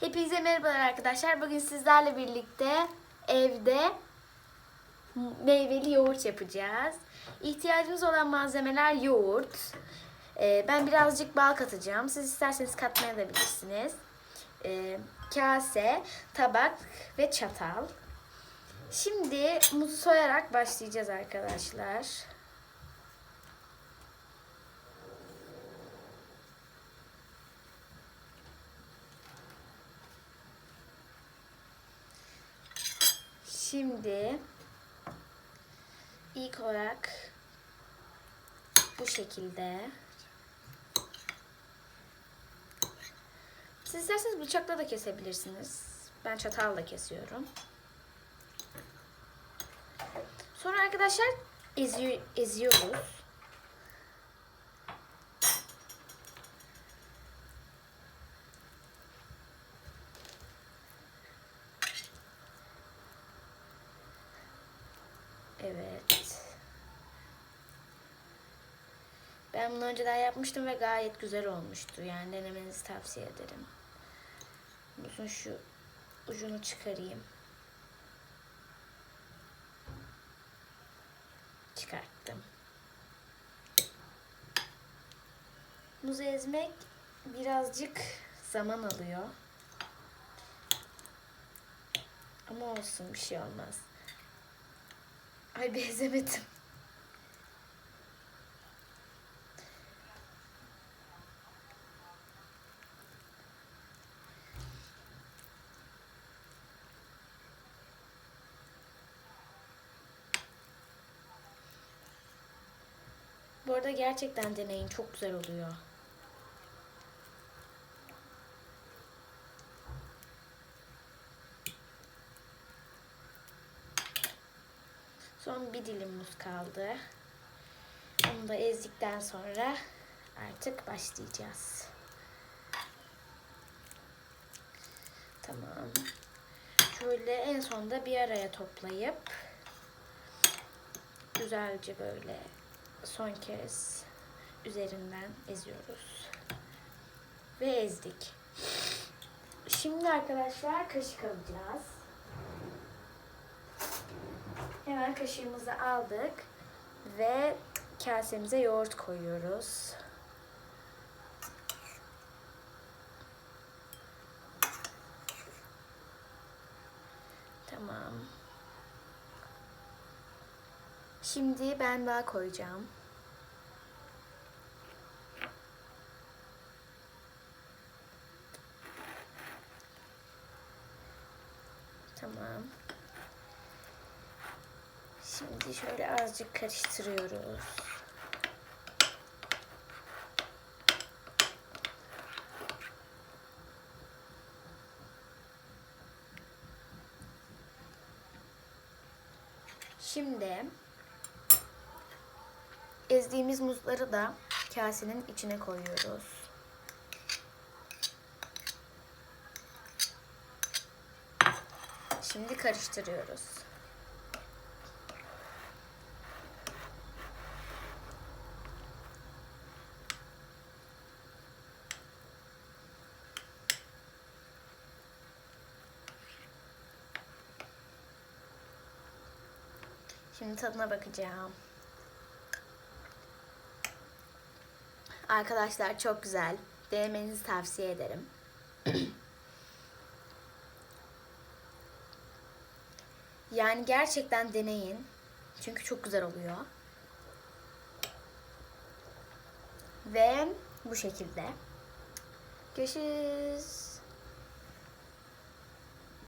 Hepinize merhabalar arkadaşlar. Bugün sizlerle birlikte evde meyveli yoğurt yapacağız. İhtiyacımız olan malzemeler yoğurt. Ee, ben birazcık bal katacağım. Siz isterseniz katmaya da bilirsiniz. Ee, kase, tabak ve çatal. Şimdi muzu soyarak başlayacağız arkadaşlar. Şimdi ilk olarak bu şekilde siz isterseniz bıçakla da kesebilirsiniz. Ben çatalla kesiyorum. Sonra arkadaşlar eziyor, eziyoruz. Evet. Ben bunu önceden yapmıştım ve gayet güzel olmuştu. Yani denemenizi tavsiye ederim. Bunun şu ucunu çıkarayım. Çıkarttım. Muzu ezmek birazcık zaman alıyor. Ama olsun bir şey olmaz. Ay benzemedim. Bu arada gerçekten deneyin. Çok güzel oluyor. Son bir dilim muz kaldı. Onu da ezdikten sonra artık başlayacağız. Tamam. Şöyle en sonda bir araya toplayıp güzelce böyle son kez üzerinden eziyoruz. Ve ezdik. Şimdi arkadaşlar kaşık alacağız. Hemen kaşığımızı aldık ve kasemize yoğurt koyuyoruz. Tamam. Şimdi ben daha koyacağım. Tamam. Şimdi şöyle azıcık karıştırıyoruz. Şimdi ezdiğimiz muzları da kasenin içine koyuyoruz. Şimdi karıştırıyoruz. Şimdi tadına bakacağım. Arkadaşlar çok güzel. Denemenizi tavsiye ederim. yani gerçekten deneyin. Çünkü çok güzel oluyor. Ve bu şekilde. Görüşürüz.